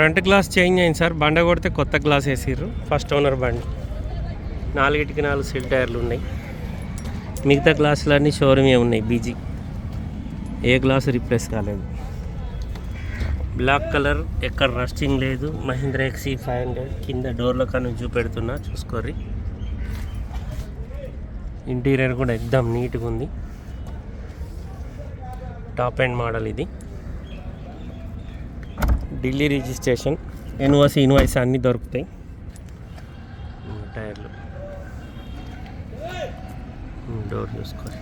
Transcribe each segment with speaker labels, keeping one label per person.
Speaker 1: Front glass change అయింది sir. బండ కొడితే కొత్త గ్లాస్ వేసిర్రు. ఫస్ట్ ఓనర్ బండి. నాలుగిటికి నాలుగు సిల్ టైర్లు ఉన్నాయి. మిగతా గ్లాసులన్నీ షోరూమే ఉన్నాయి బీజీ ఏ గ్లాస్ రీప్లేస్ కాలేదు. బ్లాక్ కలర్ ఎక్కడ రస్టింగ్ లేదు. మహీంద్రా ఎక్సీ ఫైవ్ హండ్రెడ్ కింద డోర్ల కానీ చూపెడుతున్నా. చూసుకోర్రి. ఇంటీరియర్ కూడా ఎగ్దాం నీట్గా ఉంది. టాప్ అండ్ మోడల్ ఇది. ఢిల్లీ రిజిస్ట్రేషన్ ఎన్ఓసి ఇన్వాయిస్ అన్నీ దొరుకుతాయి. టైర్లు. డోర్ చూసుకోవాలి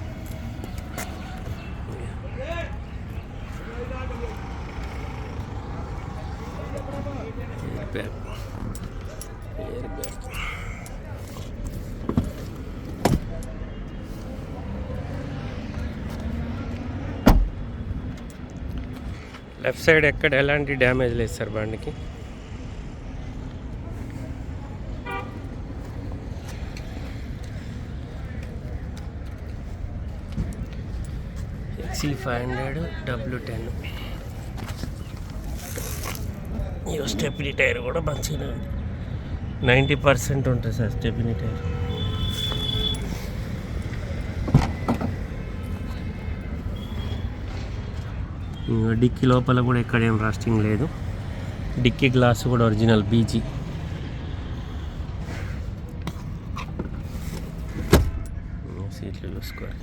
Speaker 1: air bag. Air bag. Left side ఎక్కడ ఎలాంటి డ్యామేజ్ లేదు సార్ బండికి. ఎక్సీ ఫైవ్ హండ్రెడ్ డబ్ల్యూ టెన్ ఈ టైర్ కూడా మంచిగా ఉంది. నైంటీ పర్సెంట్ ఉంటుంది సార్ స్టెపినీ టైర్ డిక్కీ లోపల కూడా ఎక్కడేం రస్టింగ్ లేదు. డిక్కీ గ్లాస్ కూడా ఒరిజినల్ బీజీ. సీట్లు చూసుకోవాలి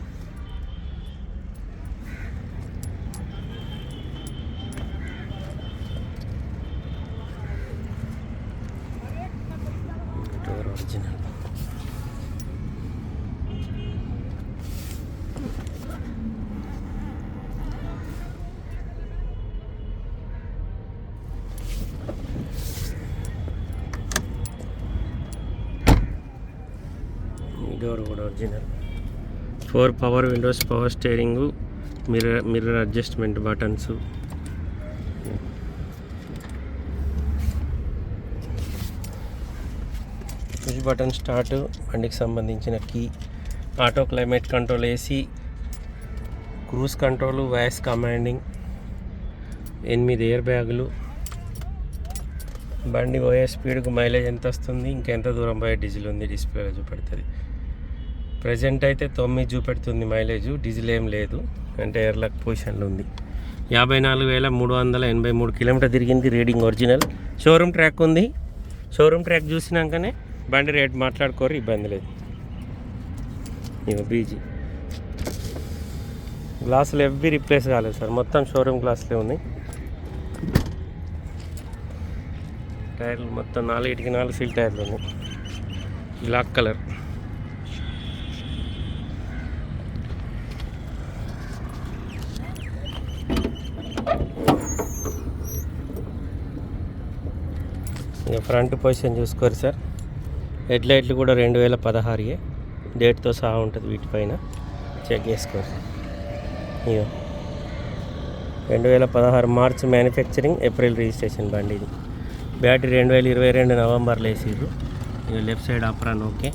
Speaker 1: డోర్ ఒరిజినల్. డోర్ కూడా original. Four power windows power steering mirror mirror adjustment buttons. Push button start బండికి సంబంధించిన key. Auto climate control AC cruise control voice commanding ఎనిమిది ఎయిర్ బ్యాగులు. బండి పోయే స్పీడ్కు మైలేజ్ ఎంత వస్తుంది ఇంకెంత దూరం పోయే డీజిల్ ఉంది డిస్ప్లేలో చూపెడుతుంది. ప్రజెంట్ అయితే తొమ్మిది చూపెడుతుంది మైలేజ్ డీజిల్ ఏం లేదు. అంటే ఎయిర్లాక్ పొజిషన్లో ఉంది. యాభై నాలుగు వేల మూడు వందల ఎనభై మూడు కిలోమీటర్ తిరిగింది రీడింగ్ ఒరిజినల్. షోరూమ్ ట్రాక్ ఉంది. షోరూమ్ ట్రాక్ చూసినాకనే బండి రేట్ మాట్లాడుకోరు ఇబ్బంది లేదు. ఇక బీజీ గ్లాసులు ఎవ్వి రిప్లేస్ కాలేదు సార్. మొత్తం షోరూమ్ గ్లాసులే ఉన్నాయి. టైర్లు మొత్తం నాలుగిటికి నాలుగు సీల్ టైర్లు ఉన్నాయి. బ్లాక్ కలర్ ఇక ఫ్రంట్ పొజిషన్ చూసుకోరు సార్. హెడ్ లైట్లు కూడా రెండు వేల పదహారుయే. డేట్తో సహా ఉంటుంది వీటిపైన. చెక్ చేసుకోరు. ఇక రెండు వేల పదహారు మార్చ్ మ్యానుఫ్యాక్చరింగ్ ఏప్రిల్ రిజిస్ట్రేషన్ బండి ఇది. బ్యాటరీ రెండు వేల ఇరవై రెండు నవంబర్లో వేసిర్రు. ఇక left side apron okay.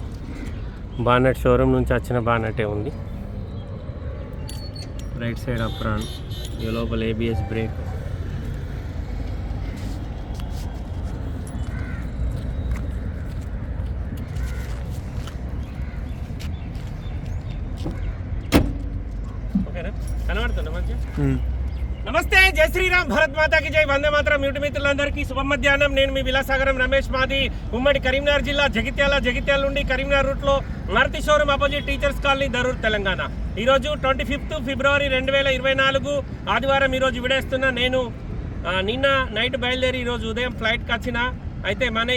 Speaker 1: Bonnet showroom నుంచి వచ్చిన బానటే ఉంది. రైట్ సైడ్ అప్రాన్ ఇక లోపల ఏబిఎస్ బ్రేక్. నమస్తే జై శ్రీరామ్ భరత్ మాతాకి జై. వందే మాత్రం యూటి మిత్రులందరికీ శుభ మధ్యాహ్నం. నేను మీ విలాసాగరం రమేష్ మాది. ఉమ్మడి కరీంనగర్ జిల్లా జగిత్యాల జగిత్యాల నుండి కరీంనగర్ రూట్లో Maruti showroom opposite teachers colony Darur Telangana. ఈ రోజు ట్వంటీ ఫిఫ్త్ ఫిబ్రవరి రెండు వేల ఇరవై నాలుగు ఆదివారం ఈరోజు విడేస్తున్న నేను నిన్న నైట్ బయలుదేరి ఈ రోజు ఉదయం ఫ్లైట్కి వచ్చిన. అయితే మన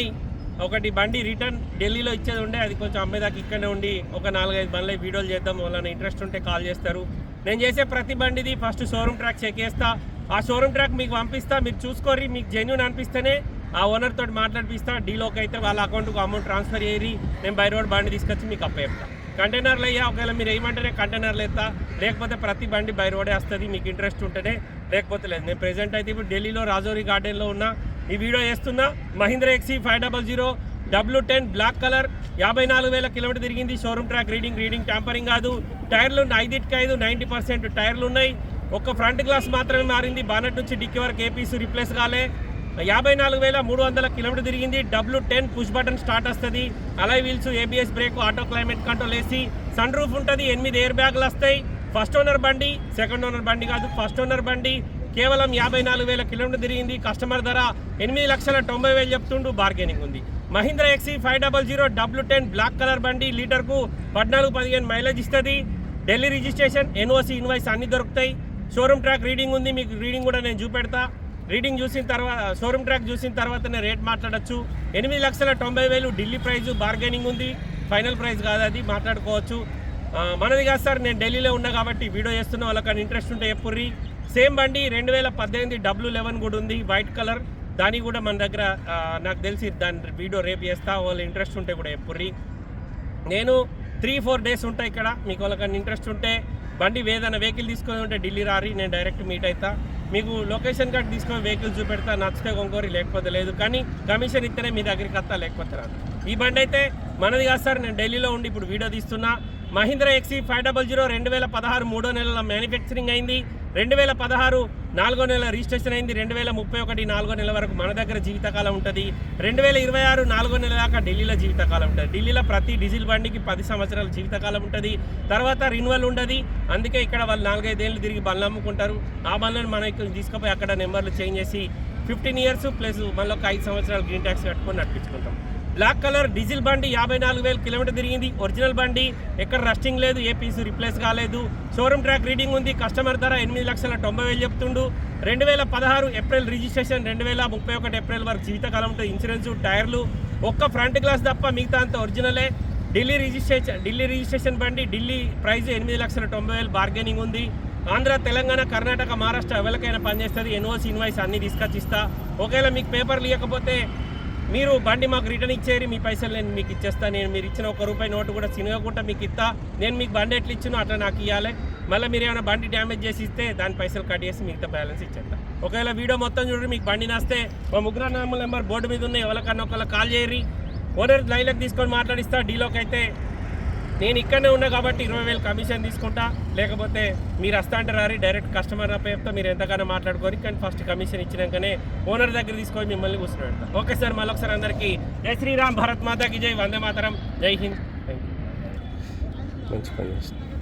Speaker 1: ఒకటి బండి రిటర్న్ ఢిల్లీలో ఇచ్చేది ఉండే. అది కొంచెం అమ్మేదాకా ఇక్కడనే ఉండి ఒక నాలుగైదు బండ్లు వీడియోలు చేద్దాం వాళ్ళని ఇంట్రెస్ట్ ఉంటే కాల్ చేస్తారు. నేను చేసే ప్రతి బండిది ఫస్ట్ షోరూమ్ ట్రాక్ చెక్ చేస్తా. ఆ షోరూమ్ ట్రాక్ మీకు పంపిస్తా మీరు చూసుకోరి మీకు జెన్యున్ అనిపిస్తేనే ఆ ఓనర్ తోటి మాట్లాడిపిస్తా డీలోకి అయితే వాళ్ళ అకౌంట్కి అమౌంట్ ట్రాన్స్ఫర్ చేయరి నేను బై రోడ్ బండి తీసుకొచ్చి మీకు అప్పేస్తా కంటైనర్లు అయ్యా ఒకవేళ మీరు ఏమంటేనే కంటైనర్లు ఎత్తా లేకపోతే ప్రతి బండి బై రోడే వస్తుంది మీకు ఇంట్రెస్ట్ ఉంటేనే లేకపోతే లేదు. నేను ప్రెజెంట్ అయితే ఇప్పుడు ఢిల్లీలో రాజౌరి గార్డెన్లో ఉన్నా. ఈ వీడియో చేస్తున్నా. Mahindra ఎక్సీ five double zero W ten black colour యాభై నాలుగు వేల కిలోమీటర్ తిరిగింది. Showroom track reading reading tampering కాదు. టైర్లు ఐదింటికి ఐదు నైంటీ పర్సెంట్ టైర్లు ఉన్నాయి. ఒక్క ఫ్రంట్ గ్లాస్ మాత్రమే మారింది. బానట్ నుంచి డిక్కి వరకు ఏపీసీ రిప్లేస్ కాలే. యాభై నాలుగు వేల మూడు వందల కిలోమీటర్ తిరిగింది. W ten push button start వస్తుంది. Alloy wheels ABS brake auto climate control వేసి సన్ రూఫ్ ఉంటుంది. ఎనిమిది ఎయిర్ బ్యాగులు వస్తాయి. ఫస్ట్ ఓనర్ బండి సెకండ్ ఓనర్ బండి కాదు ఫస్ట్ ఓనర్ బండి. కేవలం యాభై నాలుగు వేల కిలోమీటర్ తిరిగింది. కస్టమర్ ధర ఎనిమిది లక్షల తొంభై వేలు చెప్తుండు. బార్గెనింగ్ ఉంది. Mahindra ఎక్సీ five double zero W ten black colour బండి. లీటర్కు పద్నాలుగు పదిహేను మైలేజ్ ఇస్తుంది. ఢిల్లీ రిజిస్ట్రేషన్ ఎన్ఓసి ఇన్వాయిస్ అన్ని దొరుకుతాయి. షోరూమ్ ట్రాక్ రీడింగ్ ఉంది మీకు రీడింగ్ కూడా నేను చూపెడతా. రీడింగ్ చూసిన తర్వాత షోరూమ్ ట్రాక్ చూసిన తర్వాతనే రేట్ మాట్లాడచ్చు. ఎనిమిది లక్షల తొంభై వేలు ఢిల్లీ ప్రైజు బార్గెనింగ్ ఉంది. ఫైనల్ ప్రైస్ కాదు అది మాట్లాడుకోవచ్చు. మనది కాదు సార్ నేను ఢిల్లీలో ఉన్నా కాబట్టి వీడియో చేస్తున్న వాళ్ళకి ఇంట్రెస్ట్ ఉంటే ఎప్పుర్రి. సేమ్ బండి రెండు వేల పద్దెనిమిది డబ్ల్యూ లెవెన్ కూడా ఉంది వైట్ కలర్. దాని కూడా మన దగ్గర నాకు తెలిసి దాని వీడియో రేపు చేస్తా వాళ్ళు ఇంట్రెస్ట్ ఉంటే కూడా ఎప్పుర్రి. నేను త్రీ ఫోర్ డేస్ ఉంటాయి ఇక్కడ. మీకు వాళ్ళకన్నా ఇంట్రెస్ట్ ఉంటే బండి ఏదైనా వెహికల్ తీసుకొని ఉంటే ఢిల్లీ రారి నేను డైరెక్ట్ మీట్ అవుతా మీకు లొకేషన్ కార్డ్ తీసుకొని వెహికల్ చూపెడతా నచ్చితే కొంకోరి లేకపోతే లేదు. కానీ కమిషన్ ఇస్తేనే మీ దగ్గరికి వస్తా లేకపోతే రాదు. ఈ బండి అయితే మనది కాదు సార్ నేను ఢిల్లీలో ఉండి ఇప్పుడు వీడియో తీస్తున్నా. మహీంద్రా ఎక్సీ ఫైవ్ డబల్ జీరో రెండు వేల పదహారు మూడో నెలల మ్యానుఫ్యాక్చరింగ్ అయింది. రెండు వేల పదహారు నాలుగో నెల రిజిస్ట్రేషన్ అయింది. రెండు వేల ముప్పై ఒకటి నాలుగో నెల వరకు మన దగ్గర జీవితకాలం ఉంటుంది. రెండు వేల ఇరవై ఆరు నాలుగో నెల దాకా ఢిల్లీలో జీవితకాలం ఉంటుంది. ఢిల్లీలో ప్రతి డీజిల్ బండికి పది సంవత్సరాల జీవితకాలం ఉంటుంది. తర్వాత రిన్యువల్ ఉండదు. అందుకే ఇక్కడ వాళ్ళు నాలుగైదేళ్ళు తిరిగి బండ్లు అమ్ముకుంటారు. ఆ బండ్లను మనకి తీసుకుపోయి అక్కడ నెంబర్లు చేంజ్ చేసి ఫిఫ్టీన్ ఇయర్స్ ప్లస్ మళ్ళీ ఒక ఐదు సంవత్సరాలు గ్రీన్ ట్యాక్స్ కట్టుకొని నడిపించుకుంటాం. బ్లాక్ కలర్ డీజిల్ బండి యాభై నాలుగు వేల కిలోమీటర్ తిరిగింది. ఒరిజినల్ బండి ఎక్కడ రస్టింగ్ లేదు ఏ పీస్ రిప్లేస్ కాలేదు. షోరూమ్ ట్రాక్ రీడింగ్ ఉంది కస్టమర్ ధర ఎనిమిది లక్షల తొంభై వేలు చెప్తుండు. రెండు వేల పదహారు ఏప్రిల్ రిజిస్ట్రేషన్ రెండు వేల ముప్పై ఒకటి ఏప్రిల్ వరకు జీవితకాలం ఉంటుంది ఇన్సూరెన్స్ టైర్లు ఒక్క ఫ్రంట్ గ్లాస్ తప్ప మిగతా అంత ఒరిజినలే. ఢిల్లీ రిజిస్ట్రేషన్ ఢిల్లీ రిజిస్ట్రేషన్ బండి ఢిల్లీ ప్రైజ్ ఎనిమిది లక్షల తొంభై వేలు బార్గెనింగ్ ఉంది. ఆంధ్ర తెలంగాణ కర్ణాటక మహారాష్ట్ర ఎవరికైనా పనిచేస్తుంది ఎన్ఓసి ఇన్వాయిస్ అన్ని తీసుకొచ్చి ఇస్తా ఒకవేళ మీకు పేపర్లు ఇవ్వకపోతే మీరు బండి మాకు రిటర్న్ ఇచ్చేరి మీ పైసలు నేను మీకు ఇచ్చేస్తా నేను మీరు ఇచ్చిన ఒక రూపాయి నోటు కూడా చినగకుండా మీకు ఇస్తా నేను మీకు బండి ఎట్లా ఇచ్చినో అట్లా నాకు ఇవ్వాలి మళ్ళీ మీరు ఏమైనా బండి డ్యామేజ్ చేసి ఇస్తే దాని పైసలు కట్ చేసి మిగతా బ్యాలెన్స్ ఇచ్చేస్తా. ఒకవేళ వీడియో మొత్తం చూడండి మీకు బండి నస్తే మా ముగ్గురు నామల నెంబర్ బోర్డు మీద ఉన్నాయి ఎవరికన్నా ఒకళ్ళ కాల్ చేయరి ఓనర్ లైన్లకు తీసుకొని మాట్లాడిస్తా డీలోకి అయితే నేను ఇక్కడనే ఉన్నా కాబట్టి ఇరవై వేలు కమిషన్ తీసుకుంటా. లేకపోతే మీరు వస్తా అంటే రారి డైరెక్ట్ కస్టమర్ చెప్తా మీరు ఎంతగానో మాట్లాడుకోరు కానీ ఫస్ట్ కమిషన్ ఇచ్చినాకనే ఓనర్ దగ్గర తీసుకొని మిమ్మల్ని కూర్చొని పెడతా ఓకే సార్ మళ్ళీ ఒకసారి అందరికీ జై శ్రీరామ్ భారత్ మాతాకి జై వందే మాతరం జై హింద్. థ్యాంక్ యూ మంచి పని